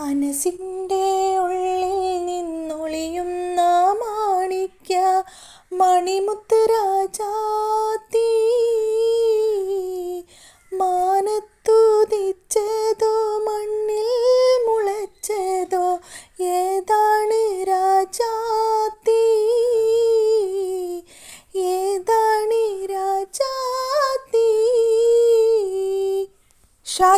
മനസ്സിന്റെ ഉള്ളിൽ നിന്നൊളിയുന്ന മാണിക്യ മണിമുത്ത് രാജാത്തി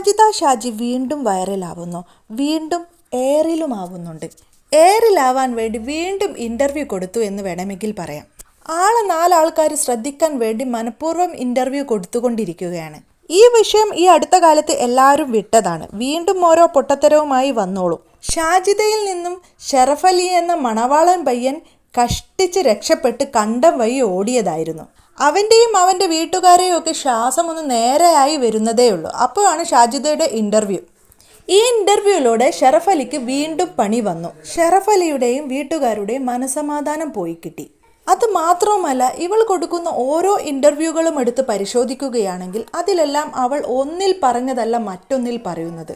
ഷാജിദ ഷാജി വീണ്ടും വൈറലാവുന്നു. വീണ്ടും എയറിലുമാവുന്നുണ്ട്. എയറിലാവാൻ വേണ്ടി വീണ്ടും ഇന്റർവ്യൂ കൊടുത്തു എന്ന് വേണമെങ്കിൽ പറയാം. ആളെ നാലാൾക്കാർ ശ്രദ്ധിക്കാൻ വേണ്ടി മനഃപൂർവം ഇന്റർവ്യൂ കൊടുത്തുകൊണ്ടിരിക്കുകയാണ്. ഈ വിഷയം ഈ അടുത്ത കാലത്ത് എല്ലാവരും വിട്ടതാണ്. വീണ്ടും ഓരോ പൊട്ടത്തരവുമായി വന്നോളൂ. ഷാജിതയിൽ നിന്നും ഷെറഫലി എന്ന മണവാളൻ പയ്യൻ കഷ്ടിച്ച് രക്ഷപ്പെട്ട് കണ്ടം വഴി ഓടിയതായിരുന്നു. അവന്റെയും അവന്റെ വീട്ടുകാരെയും ഒക്കെ ശ്വാസം ഒന്ന് നേരെയായി വരുന്നതേ ഉള്ളൂ. അപ്പോഴാണ് ഷാജിദയുടെ ഇന്റർവ്യൂ ഈ ഇന്റർവ്യൂവിലൂടെ ഷെറഫ് അലിക്ക് വീണ്ടും പണി വന്നു. ഷെറഫ് അലിയുടെയും വീട്ടുകാരുടെയും മനസമാധാനം പോയി കിട്ടി. അത് മാത്രവുമല്ല ഇവൾ കൊടുക്കുന്ന ഓരോ ഇന്റർവ്യൂകളും എടുത്ത് പരിശോധിക്കുകയാണെങ്കിൽ അതിലെല്ലാം അവൾ ഒന്നിൽ പറഞ്ഞതല്ല മറ്റൊന്നിൽ പറയുന്നത്.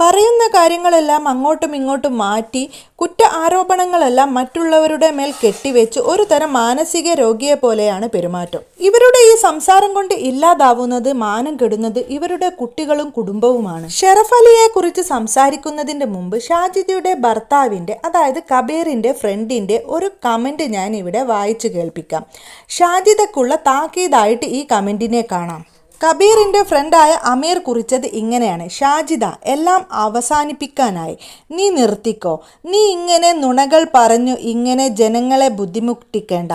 പറയുന്ന കാര്യങ്ങളെല്ലാം അങ്ങോട്ടും ഇങ്ങോട്ടും മാറ്റി കുറ്റ ആരോപണങ്ങളെല്ലാം മറ്റുള്ളവരുടെ മേൽ കെട്ടിവെച്ച് ഒരു തരം മാനസിക രോഗിയെ പോലെയാണ് പെരുമാറ്റം. ഇവരുടെ ഈ സംസാരം കൊണ്ട് ഇല്ലാതാവുന്നത് മാനം കെടുന്നത് ഇവരുടെ കുട്ടികളും കുടുംബവുമാണ്. ഷെറഫ് അലിയെ കുറിച്ച് സംസാരിക്കുന്നതിന്റെ മുമ്പ് ഷാജിദയുടെ ഭർത്താവിന്റെ അതായത് കബീറിന്റെ ഫ്രണ്ടിന്റെ ഒരു കമന്റ് ഞാൻ ഇവിടെ വായിച്ചു കേൾപ്പിക്കാം. ഷാജിദക്കുള്ള താക്കീതായിട്ട് ഈ കമന്റിനെ കാണാം. കബീറിന്റെ ഫ്രണ്ടായ അമീർ കുറിച്ചത് ഇങ്ങനെയാണ്. ഷാജിദ എല്ലാം അവസാനിപ്പിക്കാനായി. നീ നിർത്തിക്കോ. നീ ഇങ്ങനെ നുണകൾ പറഞ്ഞു ഇങ്ങനെ ജനങ്ങളെ ബുദ്ധിമുട്ടിക്കേണ്ട.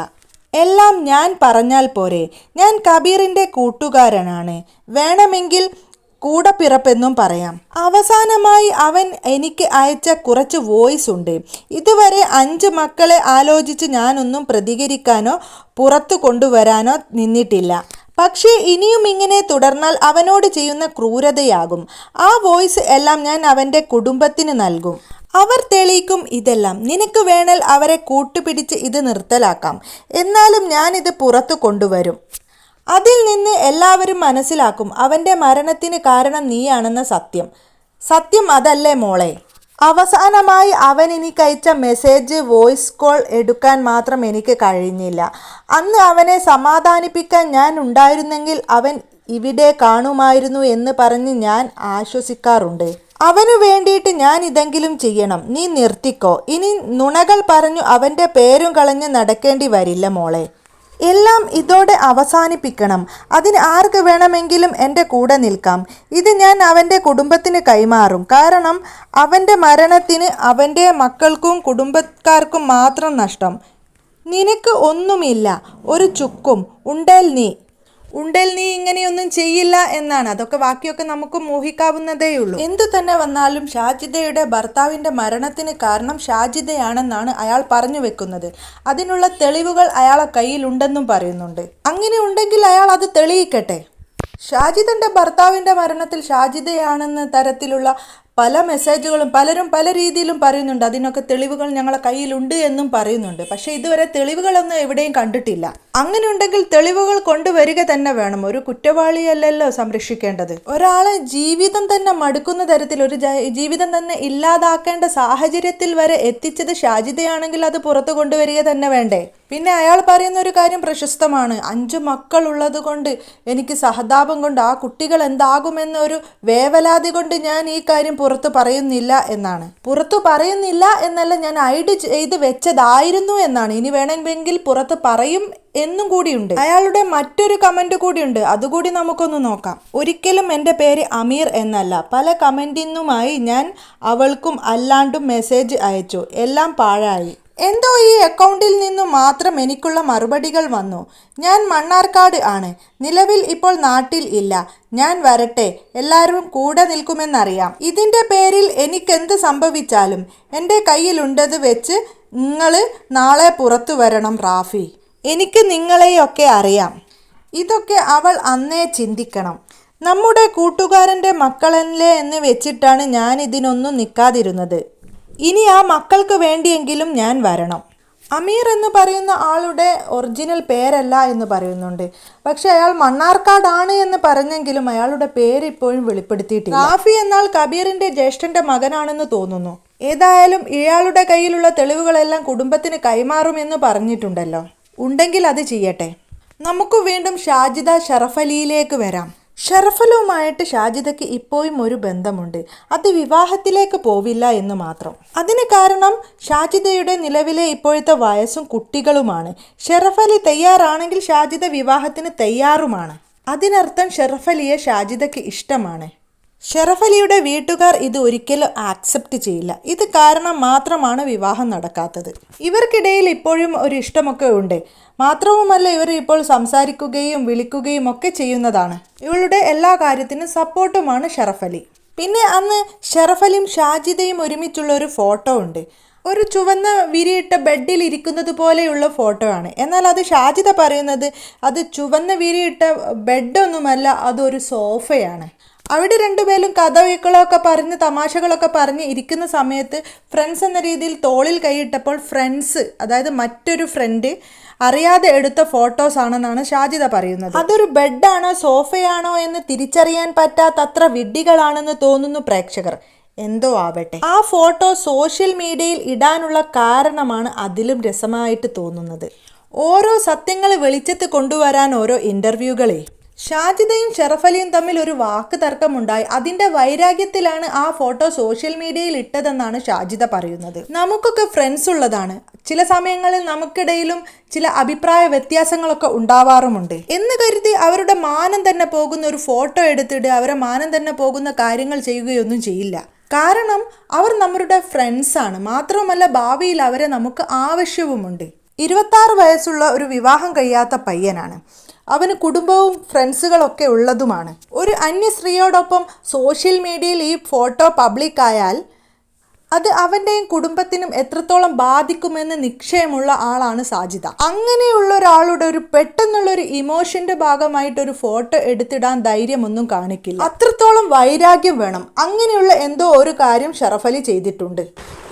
എല്ലാം ഞാൻ പറഞ്ഞാൽ പോരെ. ഞാൻ കബീറിന്റെ കൂട്ടുകാരനാണ്. വേണമെങ്കിൽ കൂടപ്പിറപ്പെന്നും പറയാം. അവസാനമായി അവൻ എനിക്ക് അയച്ച കുറച്ച് വോയിസ് ഉണ്ട്. ഇതുവരെ അഞ്ച് മക്കളെ ആലോചിച്ച് ഞാനൊന്നും പ്രതികരിക്കാനോ പുറത്തു കൊണ്ടുവരാനോ നിന്നിട്ടില്ല. പക്ഷേ ഇനിയും ഇങ്ങനെ തുടർന്നാൽ അവനോട് ചെയ്യുന്ന ക്രൂരതയാകും. ആ വോയിസ് എല്ലാം ഞാൻ അവന്റെ കുടുംബത്തിന് നൽകും. അവർ തെളിയിക്കും ഇതെല്ലാം. നിനക്ക് വേണേൽ അവരെ കൂട്ടുപിടിച്ച് ഇത് നിർത്തലാക്കാം. എന്നാലും ഇത് പുറത്തു കൊണ്ടുവരും. അതിൽ നിന്ന് എല്ലാവരും മനസ്സിലാക്കും അവന്റെ മരണത്തിന് കാരണം നീയാണെന്ന സത്യം. സത്യം അതല്ലേ മോളെ? അവസാനമായി അവൻ എനിക്ക് അയച്ച മെസ്സേജ് വോയിസ് കോൾ എടുക്കാൻ മാത്രം എനിക്ക് കഴിഞ്ഞില്ല. അന്ന് അവനെ സമാധാനിപ്പിക്കാൻ ഞാൻ ഉണ്ടായിരുന്നെങ്കിൽ അവൻ ഇവിടെ കാണുമായിരുന്നു എന്ന് പറഞ്ഞ് ഞാൻ ആശ്വസിക്കാറുണ്ട്. അവനു വേണ്ടിയിട്ട് ഞാൻ ഇതെങ്കിലും ചെയ്യണം. നീ നിർത്തിക്കോ. ഇനി നുണകൾ പറഞ്ഞു അവന്റെ പേരും കളഞ്ഞ് നടക്കേണ്ടി വരില്ല മോളെ. എല്ലാം ഇതോടെ അവസാനിപ്പിക്കണം. അതിന് ആർക്ക് വേണമെങ്കിലും എന്റെ കൂടെ നിൽക്കാം. ഇത് ഞാൻ അവന്റെ കുടുംബത്തിന് കൈമാറും. കാരണം അവന്റെ മരണത്തിന് അവന്റെ മക്കൾക്കും കുടുംബക്കാർക്കും മാത്രം നഷ്ടം. നിനക്ക് ഒന്നുമില്ല. ഒരു ചുക്കും. ഉണ്ടേൽ നീ. ഉണ്ടേൽ നീ ഇങ്ങനെയൊന്നും ചെയ്യില്ല എന്നാണ്. അതൊക്കെ ബാക്കിയൊക്കെ നമുക്ക് മോഹിക്കാവുന്നതേയുള്ളൂ എന്തു തന്നെ വന്നാലും ഷാജിദയുടെ ഭർത്താവിന്റെ മരണത്തിന് കാരണം ഷാജിദയാണെന്നാണ് അയാൾ പറഞ്ഞു വെക്കുന്നത്. അതിനുള്ള തെളിവുകൾ അയാളെ കയ്യിലുണ്ടെന്നും പറയുന്നുണ്ട്. അങ്ങനെ ഉണ്ടെങ്കിൽ അയാൾ അത് തെളിയിക്കട്ടെ? ഷാജിദന്റെ ഭർത്താവിന്റെ മരണത്തിൽ ഷാജിദയാണെന്ന തരത്തിലുള്ള പല മെസ്സേജുകളും പലരും പല രീതിയിലും പറയുന്നുണ്ട്. അതിനൊക്കെ തെളിവുകൾ ഞങ്ങളെ കയ്യിലുണ്ട് എന്നും പറയുന്നുണ്ട്. പക്ഷേ ഇതുവരെ തെളിവുകളൊന്നും എവിടെയും കണ്ടിട്ടില്ല. അങ്ങനെ ഉണ്ടെങ്കിൽ തെളിവുകൾ കൊണ്ടുവരിക തന്നെ വേണം. ഒരു കുറ്റവാളിയല്ലല്ലോ സംരക്ഷിക്കേണ്ടത്. ഒരാളെ ജീവിതം തന്നെ മടുക്കുന്ന തരത്തിൽ ഒരു ജീവിതം തന്നെ ഇല്ലാതാക്കേണ്ട സാഹചര്യത്തിൽ വരെ എത്തിച്ചത് ഷാജിതയാണെങ്കിൽ അത് പുറത്തു കൊണ്ടുവരിക തന്നെ വേണ്ടേ? പിന്നെ അയാൾ പറയുന്ന ഒരു കാര്യം പ്രശസ്തമാണ്. അഞ്ചു മക്കൾ ഉള്ളത് കൊണ്ട് എനിക്ക് സഹതാപം കൊണ്ട് ആ കുട്ടികൾ എന്താകുമെന്ന ഒരു വേവലാതി കൊണ്ട് ഞാൻ ഈ കാര്യം പുറത്തു പറയുന്നില്ല എന്നാണ്. പുറത്തു പറയുന്നില്ല എന്നല്ല ഞാൻ ഐഡ് ചെയ്ത് വെച്ചതായിരുന്നു എന്നാണ്. ഇനി വേണമെങ്കിൽ പുറത്ത് പറയും എന്നും കൂടിയുണ്ട്. അയാളുടെ മറ്റൊരു കമന്റ് കൂടിയുണ്ട്. അതുകൂടി നമുക്കൊന്ന് നോക്കാം. ഒരിക്കലും എന്റെ പേര് അമീർ എന്നല്ല. പല കമന്റിന്നുമായി ഞാൻ അവൾക്കും അല്ലാണ്ടും മെസ്സേജ് അയച്ചു. എല്ലാം പാഴായി. എന്തോ ഈ അക്കൗണ്ടിൽ നിന്നു മാത്രം എനിക്കുള്ള മറുപടികൾ വന്നു. ഞാൻ മണ്ണാർക്കാട് ആണ്. നിലവിൽ ഇപ്പോൾ നാട്ടിൽ ഇല്ല. ഞാൻ വരട്ടെ. എല്ലാവരും കൂടെ നിൽക്കുമെന്നറിയാം. ഇതിന്റെ പേരിൽ എനിക്കെന്ത് സംഭവിച്ചാലും എന്റെ കയ്യിലുണ്ടത് വെച്ച് നിങ്ങൾ നാളെ പുറത്തു വരണം റാഫി. എനിക്ക് നിങ്ങളെയൊക്കെ അറിയാം. ഇതൊക്കെ അവൾ അന്നേ ചിന്തിക്കണം. നമ്മുടെ കൂട്ടുകാരന്റെ മക്കളല്ലേ എന്ന് വെച്ചിട്ടാണ് ഞാൻ ഇതിനൊന്നും നിൽക്കാതിരുന്നത് ഇനി ആ മക്കൾക്ക് വേണ്ടിയെങ്കിലും ഞാൻ വരണം. അമീർ എന്ന് പറയുന്ന ആളുടെ ഒറിജിനൽ പേരല്ല എന്ന് പറയുന്നുണ്ട്. പക്ഷെ അയാൾ മണ്ണാർക്കാടാണ് എന്ന് പറഞ്ഞെങ്കിലും അയാളുടെ പേര് ഇപ്പോഴും വെളിപ്പെടുത്തിയിട്ടില്ല. റാഫി എന്നാൽ കബീറിന്റെ ജ്യേഷ്ഠന്റെ മകനാണെന്ന് തോന്നുന്നു. ഏതായാലും ഇയാളുടെ കയ്യിലുള്ള തെളിവുകളെല്ലാം കുടുംബത്തിന് കൈമാറുമെന്ന് പറഞ്ഞിട്ടുണ്ടല്ലോ. ഉണ്ടെങ്കിൽ അത് ചെയ്യട്ടെ. നമുക്ക് വീണ്ടും ഷാജിദ ഷറഫലിയിലേക്ക് വരാം. ഷറഫലുമായിട്ട് ഷാജിദയ്ക്ക് ഇപ്പോഴും ഒരു ബന്ധമുണ്ട്. അത് വിവാഹത്തിലേക്ക് പോവില്ല എന്ന് മാത്രം. അതിന് കാരണം ഷാജിദയുടെ നിലവിലെ ഇപ്പോഴത്തെ വയസ്സും കുട്ടികളുമാണ്. ഷറഫലി തയ്യാറാണെങ്കിൽ ഷാജിദ വിവാഹത്തിന് തയ്യാറുമാണ്. അതിനർത്ഥം ഷെറഫലിയെ ഷാജിദയ്ക്ക് ഇഷ്ടമാണ്. ഷെറഫലിയുടെ വീട്ടുകാർ ഇത് ഒരിക്കലും ആക്സെപ്റ്റ് ചെയ്യില്ല. ഇത് കാരണം മാത്രമാണ് വിവാഹം നടക്കാത്തത്. ഇവർക്കിടയിൽ ഇപ്പോഴും ഒരു ഇഷ്ടമൊക്കെ ഉണ്ട്. മാത്രവുമല്ല ഇവർ ഇപ്പോൾ സംസാരിക്കുകയും വിളിക്കുകയും ഒക്കെ ചെയ്യുന്നതാണ്. ഇവളുടെ എല്ലാ കാര്യത്തിനും സപ്പോർട്ടുമാണ് ഷെറഫലി പിന്നെ അന്ന് ഷെറഫലിയും ഷാജിദയും ഒരുമിച്ചുള്ള ഒരു ഫോട്ടോ ഉണ്ട്. ഒരു ചുവന്ന വിരിയിട്ട ബെഡിൽ ഇരിക്കുന്നത് പോലെയുള്ള ഫോട്ടോ ആണ്. എന്നാൽ അത് ഷാജിദ പറയുന്നത് അത് ചുവന്ന വിരിയിട്ട ബെഡൊന്നുമല്ല അതൊരു സോഫയാണ്. അവിടെ രണ്ടുപേരും കഥകളൊക്കെ പറഞ്ഞ് തമാശകളൊക്കെ പറഞ്ഞ് ഇരിക്കുന്ന സമയത്ത് ഫ്രണ്ട്സ് എന്ന രീതിയിൽ തോളിൽ കൈയിട്ടപ്പോൾ ഫ്രണ്ട്സ് അതായത് മറ്റൊരു ഫ്രണ്ട് അറിയാതെ എടുത്ത ഫോട്ടോസ് ആണെന്നാണ് ഷാജിദ പറയുന്നത്. അതൊരു ബെഡാണോ സോഫയാണോ എന്ന് തിരിച്ചറിയാൻ പറ്റാത്തത്ര വിഡ്ഢികളാണെന്ന് തോന്നുന്നു പ്രേക്ഷകർ. എന്തോ ആവട്ടെ. ആ ഫോട്ടോ സോഷ്യൽ മീഡിയയിൽ ഇടാനുള്ള കാരണമാണ് അതിലും രസമായിട്ട് തോന്നുന്നത്. ഓരോ സത്യങ്ങൾ വെളിച്ചത്ത് കൊണ്ടുവരാൻ ഓരോ ഇന്റർവ്യൂകളെ ഷാജിദയും ഷെറഫലിയും തമ്മിൽ ഒരു വാക്ക് തർക്കമുണ്ടായി അതിന്റെ വൈരാഗ്യത്തിലാണ് ആ ഫോട്ടോ സോഷ്യൽ മീഡിയയിൽ ഇട്ടതെന്നാണ് ഷാജിദ പറയുന്നത്. നമുക്കൊക്കെ ഫ്രണ്ട്സ് ഉള്ളതാണ്. ചില സമയങ്ങളിൽ നമുക്കിടയിലും ചില അഭിപ്രായ വ്യത്യാസങ്ങളൊക്കെ ഉണ്ടാവാറുമുണ്ട്. എന്ന് കരുതി അവരുടെ മാനം തന്നെ പോകുന്ന ഒരു ഫോട്ടോ എടുത്തിട്ട് അവരെ മാനം തന്നെ പോകുന്ന കാര്യങ്ങൾ ചെയ്യുകയൊന്നും ചെയ്യില്ല. കാരണം അവർ നമ്മളുടെ ഫ്രണ്ട്സാണ് മാത്രമല്ല ഭാവിയിൽ അവരെ നമുക്ക് ആവശ്യവുമുണ്ട്. ഇരുപത്താറ് വയസ്സുള്ള ഒരു വിവാഹം കഴിയാത്ത പയ്യനാണ്. അവന് കുടുംബവും ഫ്രണ്ട്സുകളൊക്കെ ഉള്ളതുമാണ്. ഒരു അന്യ സ്ത്രീയോടൊപ്പം സോഷ്യൽ മീഡിയയിൽ ഈ ഫോട്ടോ പബ്ലിക്കായാൽ അത് അവന്റെയും കുടുംബത്തിനും എത്രത്തോളം ബാധിക്കുമെന്ന് നിശ്ചയമുള്ള ആളാണ് സാജിത. അങ്ങനെയുള്ള ഒരാളുടെ ഒരു പെട്ടെന്നുള്ള ഒരു ഇമോഷന്റെ ഭാഗമായിട്ട് ഒരു ഫോട്ടോ എടുത്തിടാൻ ധൈര്യമൊന്നും കാണിക്കില്ല. അത്രത്തോളം വൈരാഗ്യം വേണം. അങ്ങനെയുള്ള എന്തോ ഒരു കാര്യം ഷറഫലി ചെയ്തിട്ടുണ്ട്.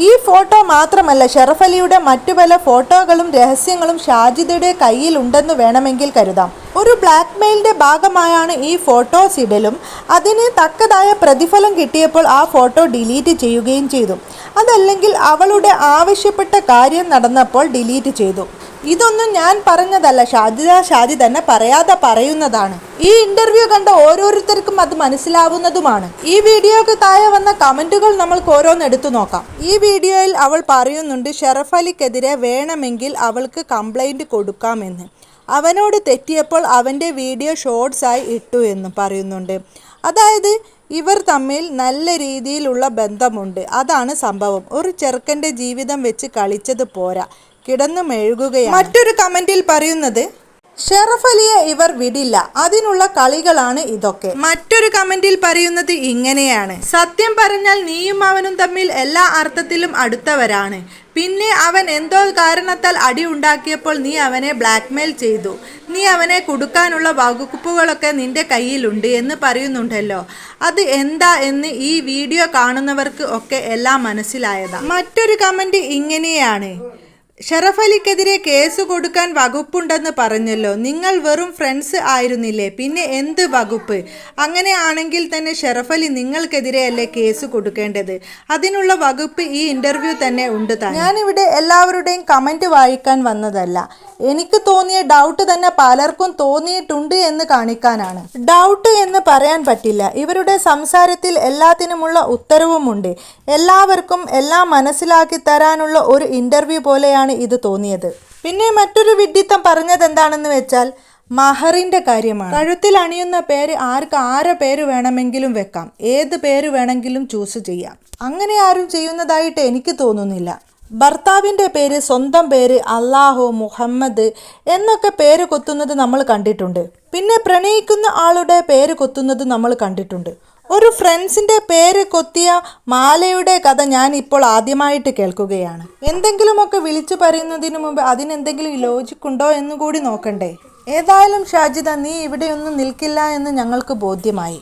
ഈ ഫോട്ടോ മാത്രമല്ല ഷറഫലിയുടെ മറ്റു പല ഫോട്ടോകളും രഹസ്യങ്ങളും ഷാജിദയുടെ കയ്യിലുണ്ടെന്ന് വേണമെങ്കിൽ കരുതാം. ഒരു ബ്ലാക്ക് മെയിലിന്റെ ഭാഗമായാണ് ഈ ഫോട്ടോസ് ഇടലും അതിന് തക്കതായ പ്രതിഫലം കിട്ടിയപ്പോൾ ആ ഫോട്ടോ ഡിലീറ്റ് ചെയ്യുകയും ചെയ്തു. അതല്ലെങ്കിൽ അവളുടെ ആവശ്യപ്പെട്ട കാര്യം നടന്നപ്പോൾ ഡിലീറ്റ് ചെയ്തു. ഇതൊന്നും ഞാൻ പറഞ്ഞതല്ല. ഷാജിദ ഷാജി തന്നെ പറയാതെ പറയുന്നതാണ്. ഈ ഇന്റർവ്യൂ കണ്ട ഓരോരുത്തർക്കും അത് മനസ്സിലാവുന്നതുമാണ്. ഈ വീഡിയോക്ക് താഴെ വന്ന കമന്റുകൾ നമ്മൾക്ക് ഓരോന്ന് എടുത്തു നോക്കാം. ഈ വീഡിയോയിൽ അവൾ പറയുന്നുണ്ട് ഷെറഫ് അലിക്കെതിരെ വേണമെങ്കിൽ അവൾക്ക് കംപ്ലൈന്റ് കൊടുക്കാമെന്ന്. അവനോട് തെറ്റിയപ്പോൾ അവന്റെ വീഡിയോ ഷോർട്സ് ആയി ഇട്ടു എന്ന് പറയുന്നുണ്ട്. അതായത് ഇവർ തമ്മിൽ നല്ല രീതിയിലുള്ള ബന്ധമുണ്ട്. അതാണ് സംഭവം. ഒരു ചെറുക്കന്റെ ജീവിതം വെച്ച് കളിച്ചത് പോരാ. കിടന്നു മെഴുകുകയാണ് മറ്റൊരു കമന്റിൽ പറയുന്നത് ഷെറഫ് അലിയെ ഇവർ വിടില്ല. അതിനുള്ള കളികളാണ് ഇതൊക്കെ. മറ്റൊരു കമന്റിൽ പറയുന്നത് ഇങ്ങനെയാണ്. സത്യം പറഞ്ഞാൽ നീയും അവനും തമ്മിൽ എല്ലാ അർത്ഥത്തിലും അടുത്തവരാണ്. പിന്നെ അവൻ എന്തോ കാരണത്താൽ അടി ഉണ്ടാക്കിയപ്പോൾ നീ അവനെ ബ്ലാക്ക്മെയിൽ ചെയ്തു. നീ അവനെ കൊടുക്കാനുള്ള വകുപ്പുകളൊക്കെ നിന്റെ കയ്യിലുണ്ട് എന്ന് പറയുന്നുണ്ടല്ലോ. അത് എന്താ എന്ന് ഈ വീഡിയോ കാണുന്നവർക്ക് ഒക്കെ എല്ലാം മനസ്സിലായതാണ് മറ്റൊരു കമന്റ് ഇങ്ങനെയാണ്. ഷറഫ് അലിക്കെതിരെ കേസ് കൊടുക്കാൻ വകുപ്പുണ്ടെന്ന് പറഞ്ഞല്ലോ. നിങ്ങൾ വെറും ഫ്രണ്ട്സ് ആയിരുന്നില്ലേ? പിന്നെ എന്ത് വകുപ്പ്? അങ്ങനെയാണെങ്കിൽ തന്നെ ഷറഫ് അലി നിങ്ങൾക്കെതിരെയല്ലേ കേസ് കൊടുക്കേണ്ടത്? അതിനുള്ള വകുപ്പ് ഈ ഇന്റർവ്യൂ തന്നെ ഉണ്ട് താൻ. ഞാനിവിടെ എല്ലാവരുടെയും കമന്റ് വായിക്കാൻ വന്നതല്ല. എനിക്ക് തോന്നിയ ഡൗട്ട് തന്നെ പലർക്കും തോന്നിയിട്ടുണ്ട് എന്ന് കാണിക്കാനാണ്. ഡൗട്ട് എന്ന് പറയാൻ പറ്റില്ല. ഇവരുടെ സംസാരത്തിൽ എല്ലാത്തിനുമുള്ള ഉത്തരവുമുണ്ട്. എല്ലാവർക്കും എല്ലാം മനസ്സിലാക്കി തരാനുള്ള ഒരു ഇന്റർവ്യൂ പോലെയാണ് ഇത് തോന്നിയത്. പിന്നെ മറ്റൊരു വിഡ്ഢിത്തം പറഞ്ഞത് എന്താണെന്ന് വെച്ചാൽ മഹറിന്റെ കാര്യമാണ്. കഴുത്തിൽ അണിയുന്ന പേര് ആർക്ക് ആരെ പേര് വേണമെങ്കിലും വെക്കാം. ഏത് പേര് വേണമെങ്കിലും ചൂസ് ചെയ്യാം. അങ്ങനെ ആരും ചെയ്യുന്നതായിട്ട് എനിക്ക് തോന്നുന്നില്ല. ഭർത്താവിന്റെ പേര് സ്വന്തം പേര് അള്ളാഹു മുഹമ്മദ് എന്നൊക്കെ പേര് കൊത്തുന്നത് നമ്മൾ കണ്ടിട്ടുണ്ട്. പിന്നെ പ്രണയിക്കുന്ന ആളുടെ പേര് കൊത്തുന്നത് നമ്മൾ കണ്ടിട്ടുണ്ട്. ഒരു ഫ്രണ്ട്സിന്റെ പേര് കൊത്തിയ മാലയുടെ കഥ ഞാൻ ഇപ്പോൾ ആദ്യമായിട്ട് കേൾക്കുകയാണ്. എന്തെങ്കിലുമൊക്കെ വിളിച്ചു പറയുന്നതിന് മുമ്പ് അതിനെന്തെങ്കിലും ലോജിക് ഉണ്ടോ എന്ന് കൂടി നോക്കണ്ടേ? ഏതായാലും ഷാജിദ നീ ഇവിടെയൊന്നും നിൽക്കില്ല എന്ന് ഞങ്ങൾക്ക് ബോധ്യമായി.